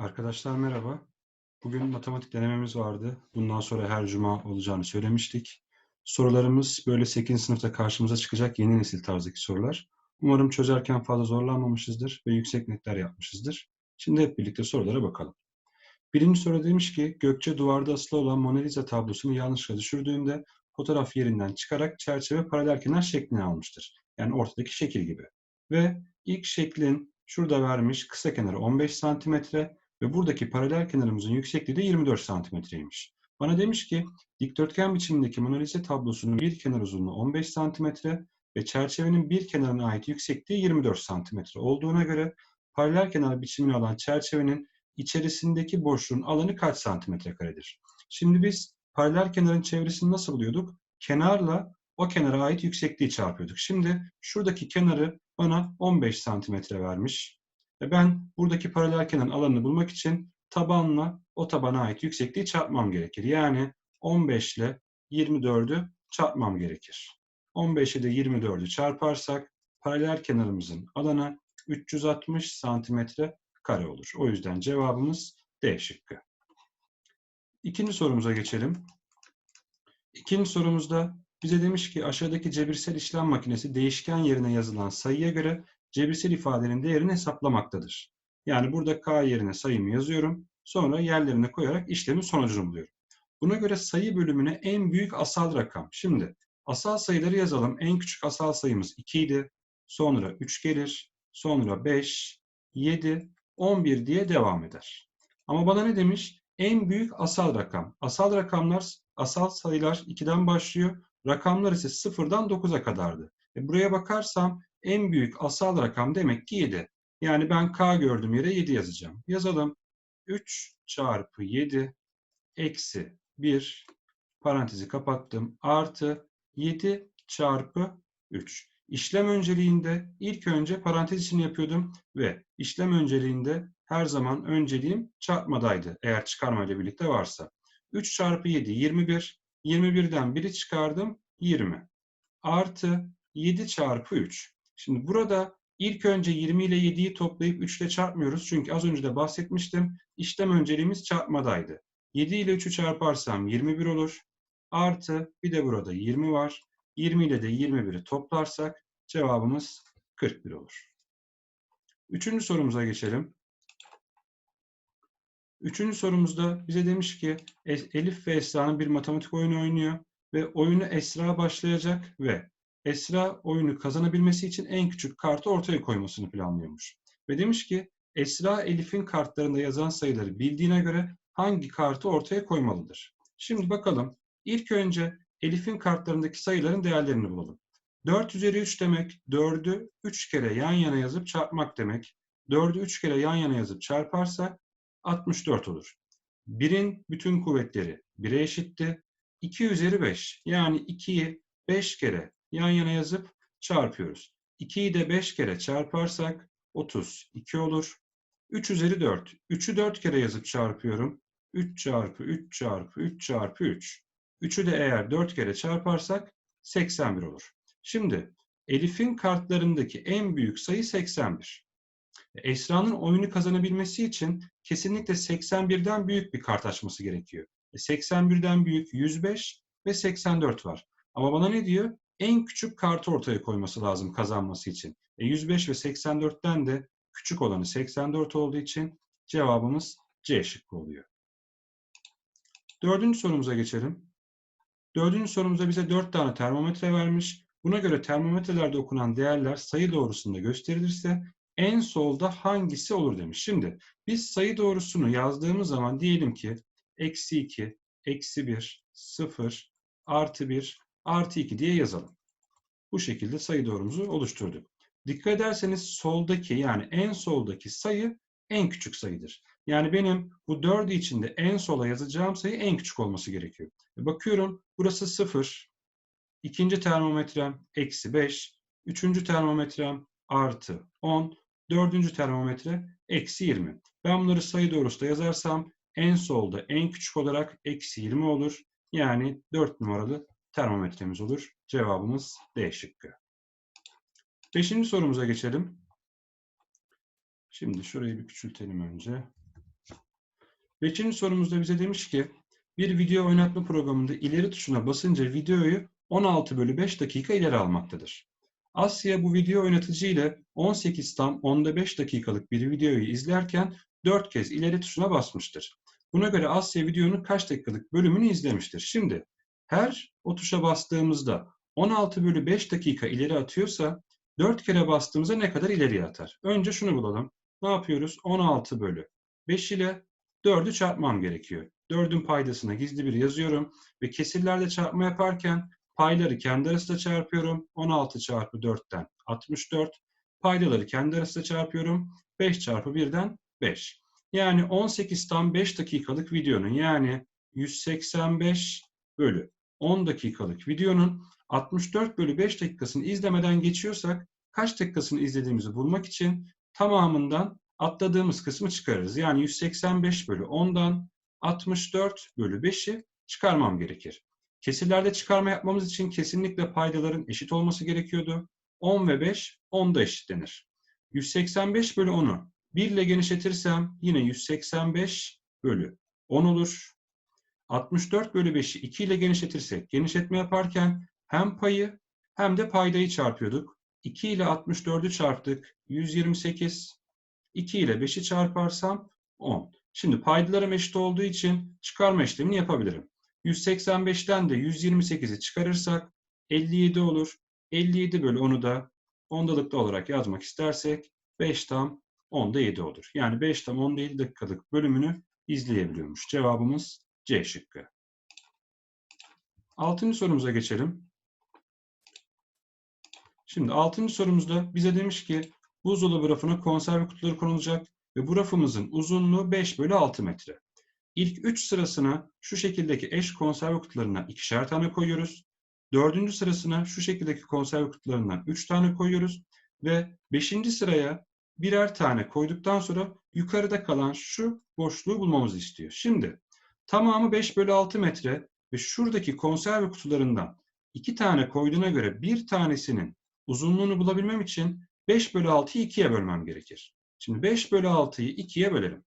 Arkadaşlar merhaba. Bugün matematik denememiz vardı. Bundan sonra her cuma olacağını söylemiştik. Sorularımız böyle 8. sınıfta karşımıza çıkacak yeni nesil tarzdaki sorular. Umarım çözerken fazla zorlanmamışızdır ve yüksek netler yapmışızdır. Şimdi hep birlikte sorulara bakalım. Birinci soru demiş ki Gökçe duvarda asılı olan Mona Lisa tablosunu yanlışlıkla düşürdüğünde fotoğraf yerinden çıkarak çerçeve paralel kenar şeklini almıştır. Yani ortadaki şekil gibi. Ve ilk şeklin şurada vermiş kısa kenarı 15 santimetre, ve buradaki paralel kenarımızın yüksekliği de 24 santimetreymiş. Bana demiş ki dikdörtgen biçimindeki Mona Lisa tablosunun bir kenar uzunluğu 15 santimetre ve çerçevenin bir kenarına ait yüksekliği 24 santimetre olduğuna göre paralel kenar biçimini alan çerçevenin içerisindeki boşluğun alanı kaç santimetre karedir? Şimdi biz paralel kenarın çevresini nasıl buluyorduk? Kenarla o kenara ait yüksekliği çarpıyorduk. Şimdi şuradaki kenarı bana 15 santimetre vermiş. Ve ben buradaki paralel kenarın alanını bulmak için tabanla o tabana ait yüksekliği çarpmam gerekir. Yani 15 ile 24'ü çarpmam gerekir. 15 ile 24'ü çarparsak paralel kenarımızın alanı 360 santimetre kare olur. O yüzden cevabımız D şıkkı. İkinci sorumuza geçelim. İkinci sorumuzda bize demiş ki aşağıdaki cebirsel işlem makinesi değişken yerine yazılan sayıya göre cebirsel ifadenin değerini hesaplamaktadır. Yani burada k yerine sayımı yazıyorum. Sonra yerlerine koyarak işlemin sonucunu buluyorum. Buna göre sayı bölümüne en büyük asal rakam. Şimdi asal sayıları yazalım. En küçük asal sayımız 2 idi. Sonra 3 gelir. Sonra 5, 7, 11 diye devam eder. Ama bana ne demiş? En büyük asal rakam. Asal rakamlar, asal sayılar 2'den başlıyor. Rakamlar ise 0'dan 9'a kadardı. E buraya bakarsam en büyük asal rakam demek ki 7. Yani ben k gördüğüm yere 7 yazacağım. Yazalım. 3 çarpı 7 eksi 1 parantezi kapattım. Artı 7 çarpı 3. İşlem önceliğinde ilk önce parantez içini yapıyordum ve işlem önceliğinde her zaman önceliğim çarpmadaydı eğer çıkarma ile birlikte varsa. 3 çarpı 7 21. 21'den 1'i çıkardım 20. Artı 7 çarpı 3. Şimdi burada ilk önce 20 ile 7'yi toplayıp 3 ile çarpmıyoruz. Çünkü az önce de bahsetmiştim. İşlem önceliğimiz çarpmadaydı. 7 ile 3'ü çarparsam 21 olur. Artı bir de burada 20 var. 20 ile de 21'i toplarsak cevabımız 41 olur. Üçüncü sorumuza geçelim. Üçüncü sorumuzda bize demiş ki Elif ve Esra'nın bir matematik oyunu oynuyor ve oyunu Esra başlayacak ve Esra oyunu kazanabilmesi için en küçük kartı ortaya koymasını planlıyormuş. Ve demiş ki Esra Elif'in kartlarında yazan sayıları bildiğine göre hangi kartı ortaya koymalıdır? Şimdi bakalım. İlk önce Elif'in kartlarındaki sayıların değerlerini bulalım. 4 üzeri 3 demek 4'ü 3 kere yan yana yazıp çarpmak demek. 4'ü 3 kere yan yana yazıp çarparsak 64 olur. 1'in bütün kuvvetleri 1'e eşitti. 2 üzeri 5 yani 2'yi 5 kere yan yana yazıp çarpıyoruz. 2'yi de 5 kere çarparsak 32 olur. 3 üzeri 4. 3'ü 4 kere yazıp çarpıyorum. 3 çarpı 3 çarpı 3 çarpı 3. 3'ü de eğer 4 kere çarparsak 81 olur. Şimdi Elif'in kartlarındaki en büyük sayı 81. Esra'nın oyunu kazanabilmesi için kesinlikle 81'den büyük bir kart açması gerekiyor. 81'den büyük 105 ve 84 var. Ama bana ne diyor? En küçük kartı ortaya koyması lazım kazanması için. E 105 ve 84'ten de küçük olanı 84 olduğu için cevabımız C şıkkı oluyor. Dördüncü sorumuza geçelim. Dördüncü sorumuzda bize dört tane termometre vermiş. Buna göre termometrelerde okunan değerler sayı doğrusunda gösterilirse en solda hangisi olur demiş. Şimdi biz sayı doğrusunu yazdığımız zaman diyelim ki eksi 2, eksi 1, 0, artı 1, artı 2 diye yazalım. Bu şekilde sayı doğrumuzu oluşturduk. Dikkat ederseniz soldaki yani en soldaki sayı en küçük sayıdır. Yani benim bu dördü içinde en sola yazacağım sayı en küçük olması gerekiyor. E, bakıyorum burası 0, ikinci termometrem eksi 5, üçüncü termometrem artı 10, dördüncü termometre eksi 20. Ben bunları sayı doğrusu da yazarsam en solda en küçük olarak eksi 20 olur. Yani 4 numaralı termometremiz olur. Cevabımız D şıkkı. Beşinci sorumuza geçelim. Şimdi şurayı bir küçültelim önce. Beşinci sorumuzda bize demiş ki bir video oynatma programında ileri tuşuna basınca videoyu 16 bölü 5 dakika ileri almaktadır. Asya bu video oynatıcı ile 18 tam 10'da 5 dakikalık bir videoyu izlerken 4 kez ileri tuşuna basmıştır. Buna göre Asya videonun kaç dakikalık bölümünü izlemiştir. Şimdi her o tuşa bastığımızda 16 bölü 5 dakika ileri atıyorsa 4 kere bastığımızda ne kadar ileriye atar? Önce şunu bulalım. Ne yapıyoruz? 16 bölü 5 ile 4'ü çarpmam gerekiyor. 4'ün paydasına gizli bir yazıyorum ve kesirlerde çarpma yaparken payları kendi arasında çarpıyorum. 16 çarpı 4'ten 64. Paydaları kendi arasında çarpıyorum. 5 çarpı 1'den 5. Yani 18 tam 5 dakikalık videonun yani 185 bölü 10 dakikalık videonun 64 bölü 5 dakikasını izlemeden geçiyorsak kaç dakikasını izlediğimizi bulmak için tamamından atladığımız kısmı çıkarırız. Yani 185 bölü 10'dan 64 bölü 5'i çıkarmam gerekir. Kesirlerde çıkarma yapmamız için kesinlikle paydaların eşit olması gerekiyordu. 10 ve 5 10'da eşitlenir. 185 bölü 10'u 1 ile genişletirsem yine 185 bölü 10 olur. 64 bölü 5'i 2 ile genişletirsek genişletme yaparken hem payı hem de paydayı çarpıyorduk. 2 ile 64'ü çarptık. 128. 2 ile 5'i çarparsam 10. Şimdi paydalarım eşit olduğu için çıkarma işlemini yapabilirim. 185'ten de 128'i çıkarırsak 57 olur. 57 bölü 10'u da ondalıklı olarak yazmak istersek 5 tam 10'da 7 olur. Yani 5 tam 10'da 7 dakikalık bölümünü izleyebiliyormuş. Cevabımız C şıkkı. Altıncı sorumuza geçelim. Şimdi altıncı sorumuzda bize demiş ki buzdolabı rafına konserve kutuları konulacak ve bu rafımızın uzunluğu 5 bölü 6 metre. İlk 3 sırasına şu şekildeki eş konserve kutularından ikişer tane koyuyoruz. Dördüncü sırasına şu şekildeki konserve kutularından 3 tane koyuyoruz. Ve beşinci sıraya birer tane koyduktan sonra yukarıda kalan şu boşluğu bulmamızı istiyor. Şimdi tamamı 5 bölü 6 metre ve şuradaki konserve kutularından iki tane koyduğuna göre bir tanesinin uzunluğunu bulabilmem için 5 bölü 6'yı 2'ye bölmem gerekir. Şimdi 5 bölü 6'yı 2'ye bölelim.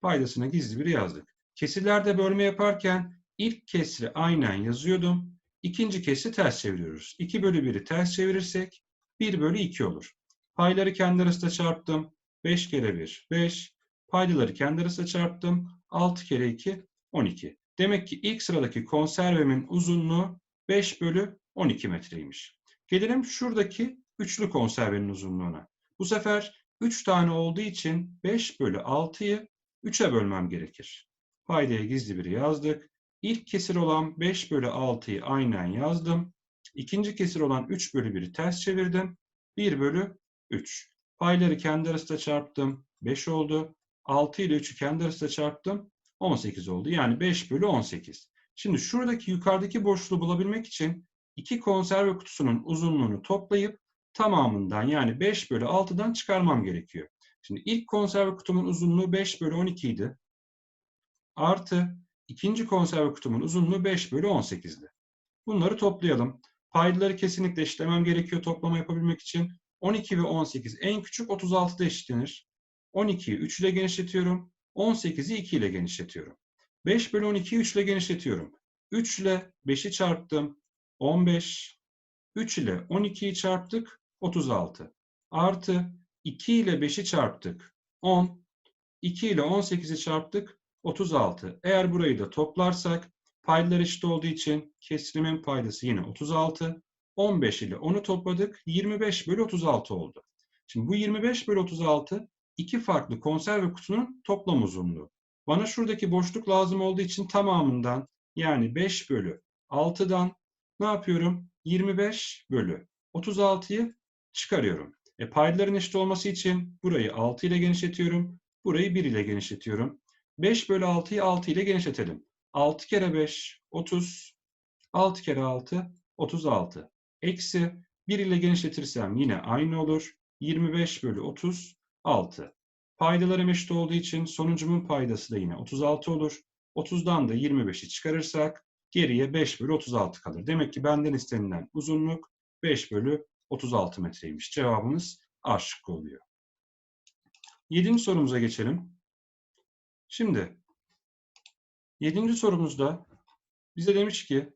Paydasına gizli bir yazdık. Kesirlerde bölme yaparken ilk kesri aynen yazıyordum. İkinci kesri ters çeviriyoruz. 2 bölü 1'i ters çevirirsek 1 bölü 2 olur. Payları kendi arasında çarptım. 5 kere 1, 5. Paydaları kendi arasında çarptım. 6 kere 2, 12. Demek ki ilk sıradaki konservemin uzunluğu 5 bölü 12 metreymiş. Gelelim şuradaki üçlü konservenin uzunluğuna. Bu sefer 3 tane olduğu için 5 bölü 6'yı 3'e bölmem gerekir. Paydaya gizli bir yazdık. İlk kesir olan 5 bölü 6'yı aynen yazdım. İkinci kesir olan 3 bölü 1'i ters çevirdim. 1 bölü 3. Payları kendi arasında çarptım. 5 oldu. 6 ile 3'ü kendi arasında çarptım. 18 oldu. Yani 5 bölü 18. Şimdi şuradaki yukarıdaki boşluğu bulabilmek için iki konserve kutusunun uzunluğunu toplayıp tamamından yani 5 bölü 6'dan çıkarmam gerekiyor. Şimdi ilk konserve kutumun uzunluğu 5 bölü 12 idi. Artı ikinci konserve kutumun uzunluğu 5 bölü 18'di. Bunları toplayalım. Paydaları kesinlikle eşitlemem gerekiyor toplama yapabilmek için. 12 ve 18 en küçük 36'da eşitlenir. 12'yi 3 ile genişletiyorum. 18'i 2 ile genişletiyorum. 5 bölü 12'yi 3 ile genişletiyorum. 3 ile 5'i çarptım. 15. 3 ile 12'yi çarptık. 36. Artı 2 ile 5'i çarptık. 10. 2 ile 18'i çarptık. 36. Eğer burayı da toplarsak paydalar eşit olduğu için kesrimin paydası yine 36. 15 ile 10'u topladık. 25 bölü 36 oldu. Şimdi bu 25 bölü 36 iki farklı konserve kutunun toplam uzunluğu. Bana şuradaki boşluk lazım olduğu için tamamından yani 5 bölü 6'dan ne yapıyorum? 25 bölü 36'yı çıkarıyorum. E, paydaların eşit olması için burayı 6 ile genişletiyorum. Burayı 1 ile genişletiyorum. 5 bölü 6'yı 6 ile genişletelim. 6 kere 5, 30. 6 kere 6, 36. Eksi 1 ile genişletirsem yine aynı olur. 25 bölü 36. Paydalarım eşit olduğu için sonuncumun paydası da yine 36 olur. 30'dan da 25'i çıkarırsak geriye 5 bölü 36 kalır. Demek ki benden istenilen uzunluk 5 bölü 36 metreymiş. Cevabımız A şıkkı oluyor. Yedinci sorumuza geçelim. Şimdi yedinci sorumuzda bize demiş ki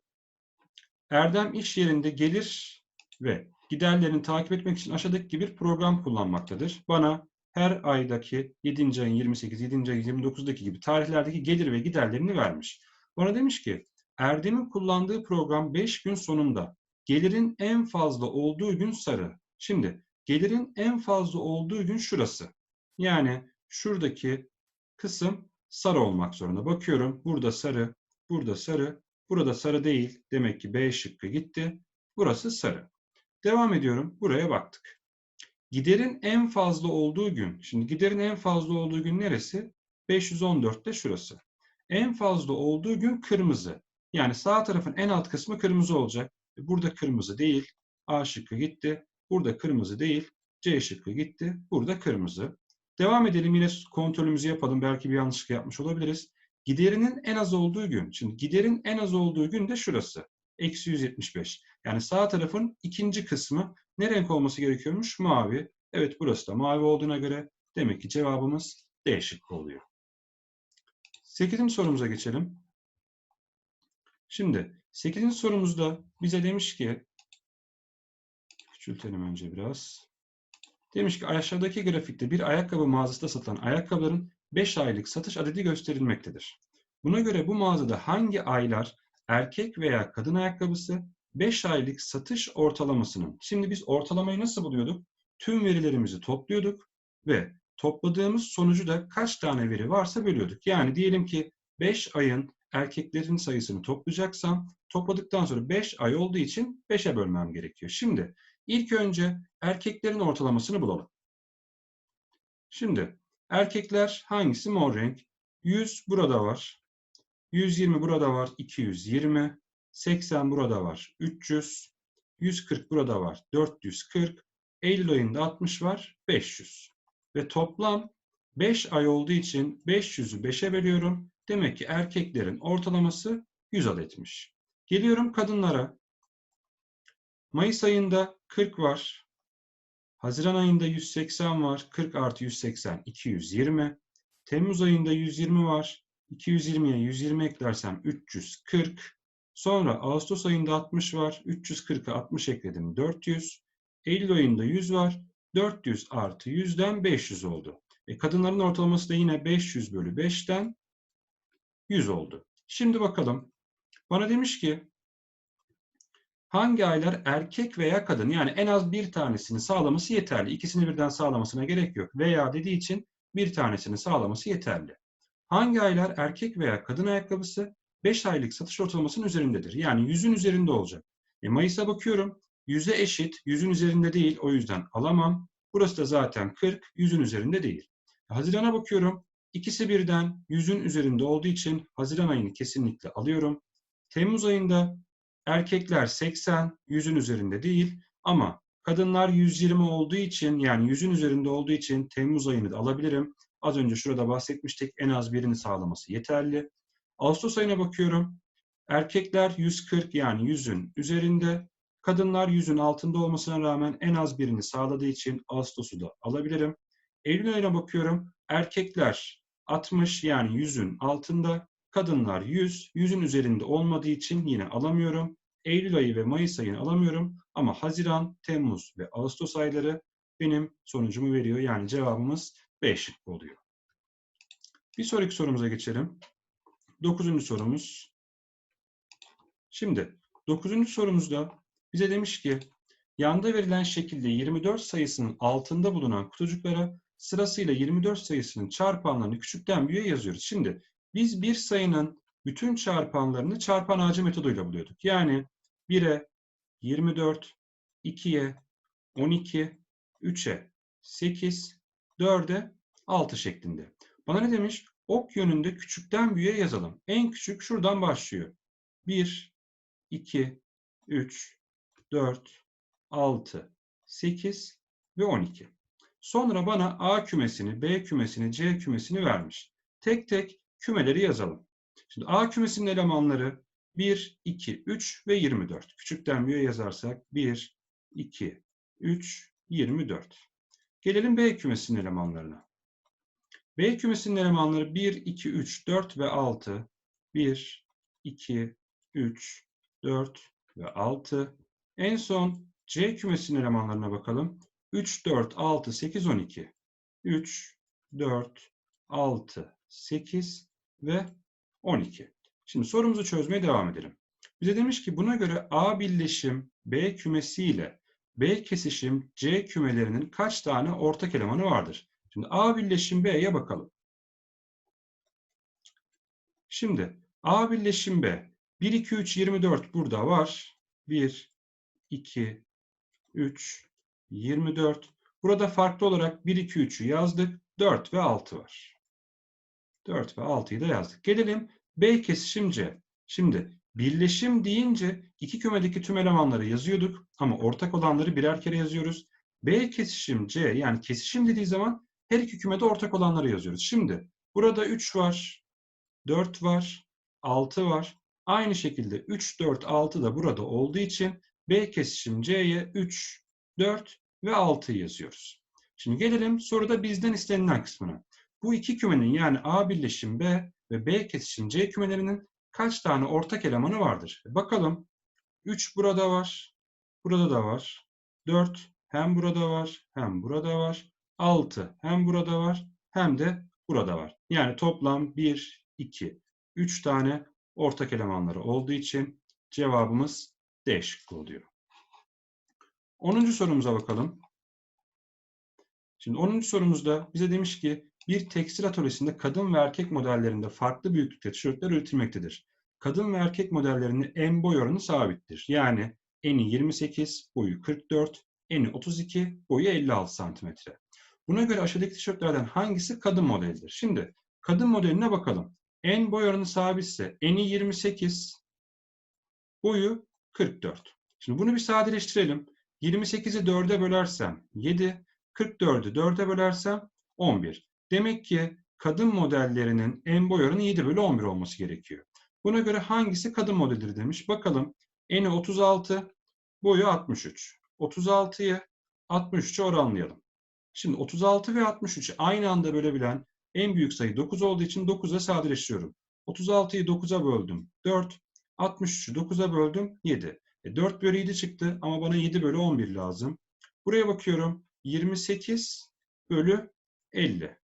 Erdem iş yerinde gelir ve giderlerini takip etmek için aşağıdaki gibi bir program kullanmaktadır. Bana her aydaki 7. ayın 28, 7. ayın 29'daki gibi tarihlerdeki gelir ve giderlerini vermiş. Bana demiş ki Erdem'in kullandığı program 5 gün sonunda gelirin en fazla olduğu gün sarı. Şimdi gelirin en fazla olduğu gün şurası. Yani şuradaki kısım sarı olmak zorunda. Bakıyorum burada sarı, burada sarı, burada sarı değil. Demek ki B şıkkı gitti. Burası sarı. Devam ediyorum. Buraya baktık. Giderin en fazla olduğu gün. Şimdi giderin en fazla olduğu gün neresi? 514'te şurası. En fazla olduğu gün kırmızı. Yani sağ tarafın en alt kısmı kırmızı olacak. Burada kırmızı değil. A şıkkı gitti. Burada kırmızı değil. C şıkkı gitti. Burada kırmızı. Devam edelim yine kontrolümüzü yapalım. Belki bir yanlışlık yapmış olabiliriz. Giderinin en az olduğu gün. Şimdi giderin en az olduğu gün de şurası. Eksi 175. Yani sağ tarafın ikinci kısmı ne renk olması gerekiyormuş? Mavi. Evet burası da mavi olduğuna göre demek ki cevabımız D şıkkı oluyor. Sekizinci sorumuza geçelim. Şimdi sekizinci sorumuzda bize demiş ki küçültelim önce biraz. Demiş ki aşağıdaki grafikte bir ayakkabı mağazasında satılan ayakkabıların 5 aylık satış adedi gösterilmektedir. Buna göre bu mağazada hangi aylar erkek veya kadın ayakkabısı 5 aylık satış ortalamasının. Şimdi biz ortalamayı nasıl buluyorduk? Tüm verilerimizi topluyorduk ve topladığımız sonucu da kaç tane veri varsa bölüyorduk. Yani diyelim ki 5 ayın erkeklerin sayısını toplayacaksam topladıktan sonra 5 ay olduğu için 5'e bölmem gerekiyor. Şimdi ilk önce erkeklerin ortalamasını bulalım. Şimdi erkekler hangisi mor renk? 100 burada var. 120 burada var. 220. 80 burada var. 300. 140 burada var. 440. Eylül ayında 60 var. 500. Ve toplam 5 ay olduğu için 500'ü 5'e bölüyorum. Demek ki erkeklerin ortalaması 100 adetmiş. Geliyorum kadınlara. Mayıs ayında 40 var. Haziran ayında 180 var. 40 artı 180 220. Temmuz ayında 120 var. 220'ye 120 eklersem 340. Sonra Ağustos ayında 60 var. 340'a 60 ekledim 400. Eylül ayında 100 var. 400 artı 100'den 500 oldu. E kadınların ortalaması da yine 500 bölü 5'ten 100 oldu. Şimdi bakalım. Bana demiş ki hangi aylar erkek veya kadın yani en az bir tanesini sağlaması yeterli. İkisini birden sağlamasına gerek yok. Veya dediği için bir tanesini sağlaması yeterli. Hangi aylar erkek veya kadın ayakkabısı 5 aylık satış ortalamasının üzerindedir. Yani 100'ün üzerinde olacak. E Mayıs'a bakıyorum. 100'e eşit. 100'ün üzerinde değil. O yüzden alamam. Burası da zaten 40. 100'ün üzerinde değil. Haziran'a bakıyorum. İkisi birden 100'ün üzerinde olduğu için Haziran ayını kesinlikle alıyorum. Temmuz ayında erkekler 80, 100'ün üzerinde değil ama kadınlar 120 olduğu için yani 100'ün üzerinde olduğu için Temmuz ayını da alabilirim. Az önce şurada bahsetmiştik en az birini sağlaması yeterli. Ağustos ayına bakıyorum. Erkekler 140 yani 100'ün üzerinde. Kadınlar 100'ün altında olmasına rağmen en az birini sağladığı için Ağustos'u da alabilirim. Eylül ayına bakıyorum. Erkekler 60 yani 100'ün altında. Kadınlar 100, 100'ün üzerinde olmadığı için yine alamıyorum. Eylül ayı ve Mayıs ayını alamıyorum. Ama Haziran, Temmuz ve Ağustos ayları benim sonucumu veriyor. Yani cevabımız B şıkkı oluyor. Bir sonraki sorumuza geçelim. Dokuzuncu sorumuz. Şimdi dokuzuncu sorumuzda bize demiş ki yanda verilen şekilde 24 sayısının altında bulunan kutucuklara sırasıyla 24 sayısının çarpanlarını küçükten büyüğe yazıyoruz. Şimdi biz bir sayının bütün çarpanlarını çarpan ağacı metoduyla buluyorduk. Yani 1'e 24, 2'ye 12, 3'e 8, 4'e 6 şeklinde. Bana ne demiş? Ok yönünde küçükten büyüğe yazalım. En küçük şuradan başlıyor. 1, 2, 3, 4, 6, 8 ve 12. Sonra bana A kümesini, B kümesini, C kümesini vermiş. Tek tek kümeleri yazalım. Şimdi A kümesinin elemanları 1, 2, 3 ve 24. Küçükten büyüğe yazarsak 1, 2, 3, 24. Gelelim B kümesinin elemanlarına. B kümesinin elemanları 1, 2, 3, 4 ve 6. 1, 2, 3, 4 ve 6. En son C kümesinin elemanlarına bakalım. 3, 4, 6, 8, 12. 3, 4, 6, 8 ve 12. Şimdi sorumuzu çözmeye devam edelim. Bize demiş ki buna göre A birleşim B kümesi ile B kesişim C kümelerinin kaç tane ortak elemanı vardır? Şimdi A birleşim B'ye bakalım. Şimdi A birleşim B 1, 2, 3, 24 burada var. 1, 2, 3, 24. Burada farklı olarak 1, 2, 3'ü yazdık. 4 ve 6 var. 4 ve 6'yı da yazdık. Gelelim B kesişim C. Şimdi birleşim deyince iki kümedeki tüm elemanları yazıyorduk ama ortak olanları birer kere yazıyoruz. B kesişim C yani kesişim dediği zaman her iki kümede ortak olanları yazıyoruz. Şimdi burada 3 var, 4 var, 6 var. Aynı şekilde 3, 4, 6 da burada olduğu için B kesişim C'ye 3, 4 ve 6 yazıyoruz. Şimdi gelelim soruda bizden istenilen kısmına. Bu iki kümenin yani A birleşim B ve B kesişim C kümelerinin kaç tane ortak elemanı vardır? Bakalım. 3 burada var. Burada da var. 4 hem burada var hem burada var. 6 hem burada var hem de burada var. Yani toplam 1, 2, 3 tane ortak elemanları olduğu için cevabımız D şıkkı oluyor. 10. sorumuza bakalım. Şimdi 10. sorumuzda bize demiş ki bir tekstil atölyesinde kadın ve erkek modellerinde farklı büyüklükte tişörtler üretilmektedir. Kadın ve erkek modellerinin en boy oranı sabittir. Yani eni 28, boyu 44, eni 32, boyu 56 santimetre. Buna göre aşağıdaki tişörtlerden hangisi kadın modelidir? Şimdi kadın modeline bakalım. En boy oranı sabitse eni 28, boyu 44. Şimdi bunu bir sadeleştirelim. 28'i 4'e bölersem 7, 44'ü 4'e bölersem 11. Demek ki kadın modellerinin en boy oranı 7 bölü 11 olması gerekiyor. Buna göre hangisi kadın modelidir demiş. Bakalım. Eni 36, boyu 63. 36'yı 63'e oranlayalım. Şimdi 36 ve 63'ü aynı anda bölebilen en büyük sayı 9 olduğu için 9'a sadeleştiriyorum. 36'yı 9'a böldüm 4, 63'ü 9'a böldüm 7. E 4 bölü 7 çıktı ama bana 7 bölü 11 lazım. Buraya bakıyorum 28 bölü 50.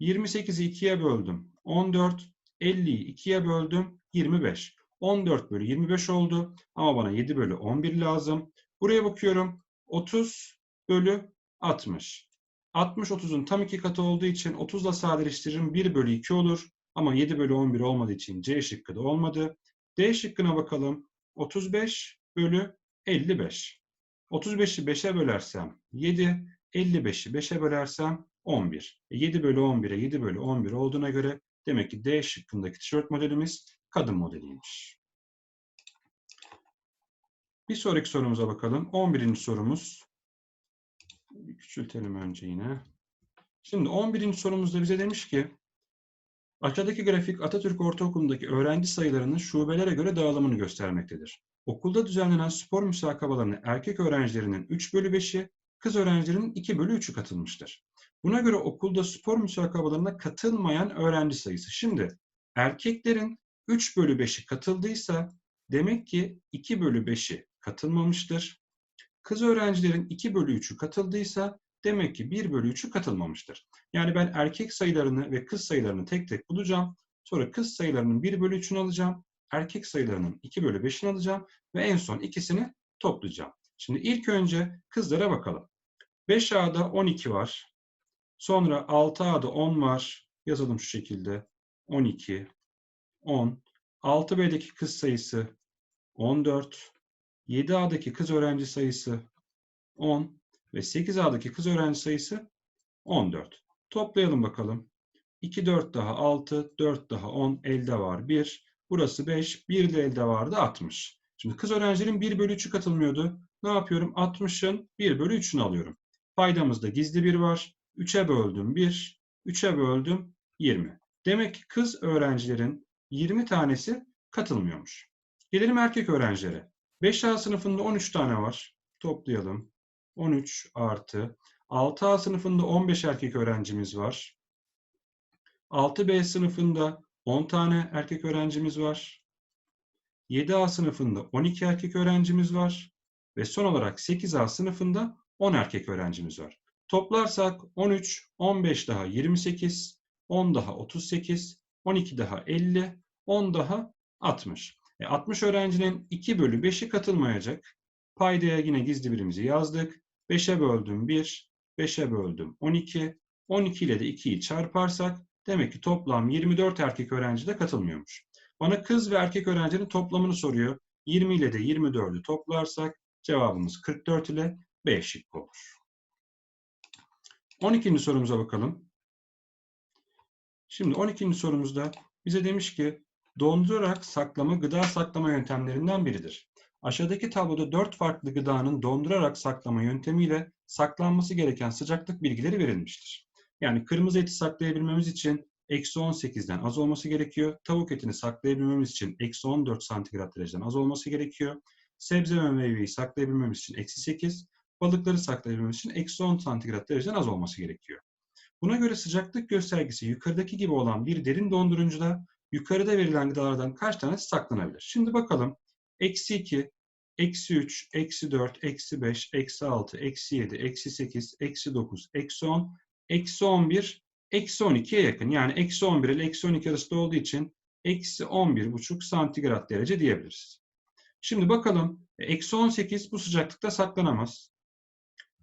28'i 2'ye böldüm 14, 50'yi 2'ye böldüm 25. 14 bölü 25 oldu ama bana 7 bölü 11 lazım. Buraya bakıyorum 30 bölü 60. 60 30'un tam iki katı olduğu için 30 ile sadeleştiririm 1 bölü 2 olur. Ama 7 bölü 11 olmadığı için C şıkkı da olmadı. D şıkkına bakalım. 35 bölü 55. 35'i 5'e bölersem 7, 55'i 5'e bölersem 11. 7 bölü 11'e 7 bölü 11 olduğuna göre demek ki D şıkkındaki tişört modelimiz kadın modeliymiş. Bir sonraki sorumuza bakalım. 11. sorumuz. Küçültelim önce yine. Şimdi 11. sorumuzda bize demiş ki aşağıdaki grafik Atatürk Ortaokulu'ndaki öğrenci sayılarının şubelere göre dağılımını göstermektedir. Okulda düzenlenen spor müsabakalarına erkek öğrencilerinin 3 bölü 5'i, kız öğrencilerinin 2 bölü 3'ü katılmıştır. Buna göre okulda spor müsabakalarına katılmayan öğrenci sayısı. Şimdi erkeklerin 3 bölü 5'i katıldıysa demek ki 2 bölü 5'i katılmamıştır. Kız öğrencilerin 2 bölü 3'ü katıldıysa demek ki 1 bölü 3'ü katılmamıştır. Yani ben erkek sayılarını ve kız sayılarını tek tek bulacağım. Sonra kız sayılarının 1 bölü 3'ünü alacağım. Erkek sayılarının 2 bölü 5'ini alacağım. Ve en son ikisini toplayacağım. Şimdi ilk önce kızlara bakalım. 5A'da 12 var. Sonra 6A'da 10 var. Yazalım şu şekilde. 12, 10. 6B'deki kız sayısı 14. 7A'daki kız öğrenci sayısı 10 ve 8A'daki kız öğrenci sayısı 14. Toplayalım bakalım. 2, 4 daha 6, 4 daha 10, elde var 1. Burası 5, 1 de elde vardı 60. Şimdi kız öğrencilerin 1 bölü 3'ü katılmıyordu. Ne yapıyorum? 60'ın 1 bölü 3'ünü alıyorum. Paydamızda gizli 1 var. 3'e böldüm 1, 3'e böldüm 20. Demek ki kız öğrencilerin 20 tanesi katılmıyormuş. Gelelim erkek öğrencilere. 5A sınıfında 13 tane var. Toplayalım. 13 artı. 6A sınıfında 15 erkek öğrencimiz var. 6B sınıfında 10 tane erkek öğrencimiz var. 7A sınıfında 12 erkek öğrencimiz var. Ve son olarak 8A sınıfında 10 erkek öğrencimiz var. Toplarsak 13, 15 daha 28, 10 daha 38, 12 daha 50, 10 daha 60. E 60 öğrencinin 2 bölü 5'i katılmayacak. Paydaya yine gizli birimizi yazdık. 5'e böldüm 1, 5'e böldüm 12. 12 ile de 2'yi çarparsak demek ki toplam 24 erkek öğrenci de katılmıyormuş. Bana kız ve erkek öğrencinin toplamını soruyor. 20 ile de 24'ü toplarsak cevabımız 44 ile B şıkkı olur. 12. sorumuza bakalım. Şimdi 12. sorumuzda bize demiş ki dondurarak saklama gıda saklama yöntemlerinden biridir. Aşağıdaki tabloda 4 farklı gıdanın dondurarak saklama yöntemiyle saklanması gereken sıcaklık bilgileri verilmiştir. Yani kırmızı eti saklayabilmemiz için eksi 18'den az olması gerekiyor. Tavuk etini saklayabilmemiz için eksi 14 santigrat dereceden az olması gerekiyor. Sebze ve meyveyi saklayabilmemiz için eksi 8, balıkları saklayabilmemiz için eksi 10 santigrat dereceden az olması gerekiyor. Buna göre sıcaklık göstergesi yukarıdaki gibi olan bir derin dondurucuda yukarıda verilen gıdalardan kaç tanesi saklanabilir? Şimdi bakalım. Eksi 2, eksi 3, eksi 4, eksi 5, eksi 6, eksi 7, eksi 8, eksi 9, eksi 10, eksi 11, eksi 12'ye yakın. Yani eksi 11 ile eksi 12 arasında olduğu için eksi 11,5 santigrat derece diyebiliriz. Şimdi bakalım. Eksi 18 bu sıcaklıkta saklanamaz.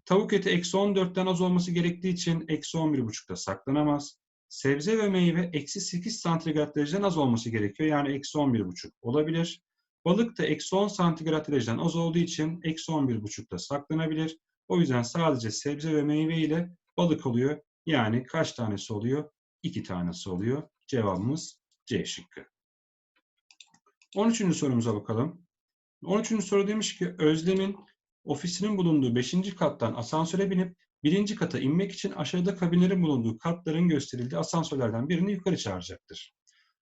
Tavuk eti eksi 14'ten az olması gerektiği için eksi 11,5'ta saklanamaz. Sebze ve meyve eksi 8 santigrat dereceden az olması gerekiyor. Yani eksi 11,5 olabilir. Balık da eksi 10 santigrat dereceden az olduğu için eksi 11,5'ta saklanabilir. O yüzden sadece sebze ve meyve ile balık oluyor. Yani kaç tanesi oluyor? 2 tanesi oluyor. Cevabımız C şıkkı. 13. sorumuza bakalım. 13. soru demiş ki Özlem'in ofisinin bulunduğu 5. kattan asansöre binip 1. kata inmek için aşağıda kabinlerin bulunduğu katların gösterildiği asansörlerden birini yukarı çağıracaktır.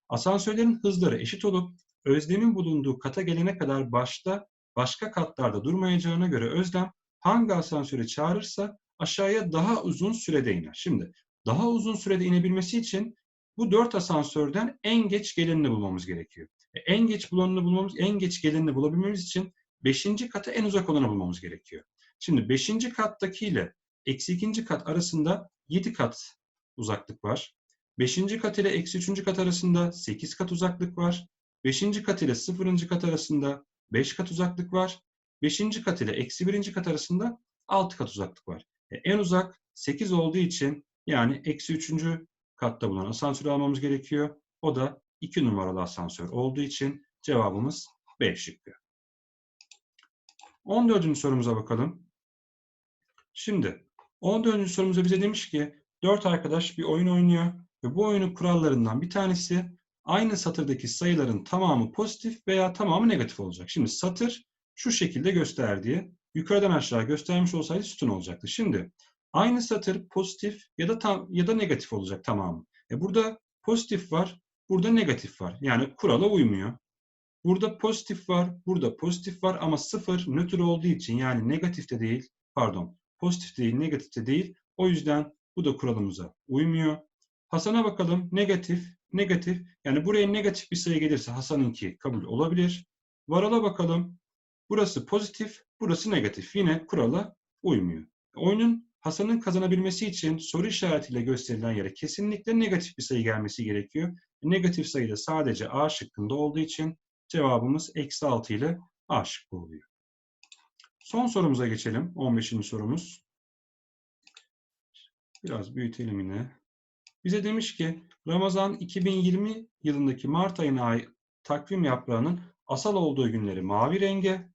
Asansörlerin hızları eşit olup Özlem'in bulunduğu kata gelene kadar başta başka katlarda durmayacağına göre Özlem hangi asansörü çağırırsa aşağıya daha uzun sürede iner. Şimdi daha uzun sürede inebilmesi için bu dört asansörden en geç gelenini bulmamız gerekiyor. En geç bulanını bulmamız, en geç gelenini bulabilmemiz için 5. kata en uzak olanı bulmamız gerekiyor. Şimdi 5. kattaki ile eksi 2. kat arasında 7 kat uzaklık var. 5. kat ile eksi 3. kat arasında 8 kat uzaklık var. 5. kat ile 0. kat arasında 5 kat uzaklık var. 5. kat ile eksi 1. kat arasında 6 kat uzaklık var. E, en uzak 8 olduğu için yani eksi 3. katta bulunan asansörü almamız gerekiyor. O da 2 numaralı asansör olduğu için cevabımız B şıkkı. 14. sorumuza bakalım. Şimdi 14. sorumuzda bize demiş ki 4 arkadaş bir oyun oynuyor ve bu oyunun kurallarından bir tanesi aynı satırdaki sayıların tamamı pozitif veya tamamı negatif olacak. Şimdi satır şu şekilde gösterdiği yukarıdan aşağı göstermiş olsaydı sütun olacaktı. Şimdi aynı satır pozitif ya da tam ya da negatif olacak tamamı. E burada pozitif var, burada negatif var. Yani kurala uymuyor. Burada pozitif var, burada pozitif var ama sıfır nötr olduğu için yani negatif de değil, pardon, pozitif değil, negatif de değil. O yüzden bu da kuralımıza uymuyor. Hasan'a bakalım. Negatif, negatif. Yani buraya negatif bir sayı gelirse Hasan'ınki kabul olabilir. Varal'a bakalım. Burası pozitif, burası negatif. Yine kurala uymuyor. Oyunun Hasan'ın kazanabilmesi için soru işaretiyle gösterilen yere kesinlikle negatif bir sayı gelmesi gerekiyor. Negatif sayı da sadece A şıkkında olduğu için cevabımız eksi 6 ile A şıkkı oluyor. Son sorumuza geçelim. 15. sorumuz. Biraz büyütelim yine. Bize demiş ki Ramazan 2020 yılındaki Mart ayına ait takvim yaprağının asal olduğu günleri mavi renge,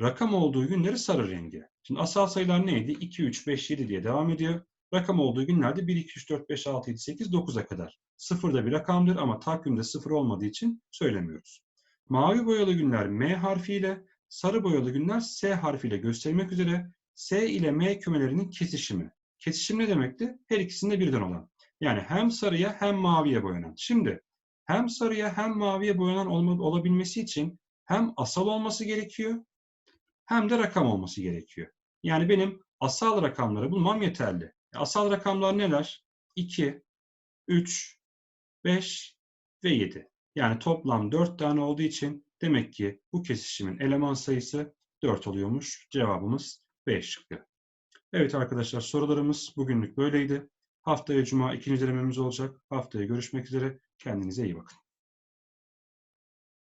rakam olduğu günleri sarı renge. Şimdi asal sayılar neydi? 2, 3, 5, 7 diye devam ediyor. Rakam olduğu günlerde 1, 2, 3, 4, 5, 6, 7, 8, 9'a kadar. Sıfır da bir rakamdır ama takvimde sıfır olmadığı için söylemiyoruz. Mavi boyalı günler M harfiyle, sarı boyalı günler S harfiyle göstermek üzere S ile M kümelerinin kesişimi. Kesişim ne demekti? Her ikisinde birden olan. Yani hem sarıya hem maviye boyanan. Şimdi hem sarıya hem maviye boyanan olabilmesi için hem asal olması gerekiyor hem de rakam olması gerekiyor. Yani benim asal rakamları bulmam yeterli. Asal rakamlar neler? 2, 3, 5 ve 7. Yani toplam 4 tane olduğu için demek ki bu kesişimin eleman sayısı 4 oluyormuş. Cevabımız B şıkkı. Evet arkadaşlar sorularımız bugünlük böyleydi. Haftaya Cuma ikinci denememiz olacak. Haftaya görüşmek üzere. Kendinize iyi bakın.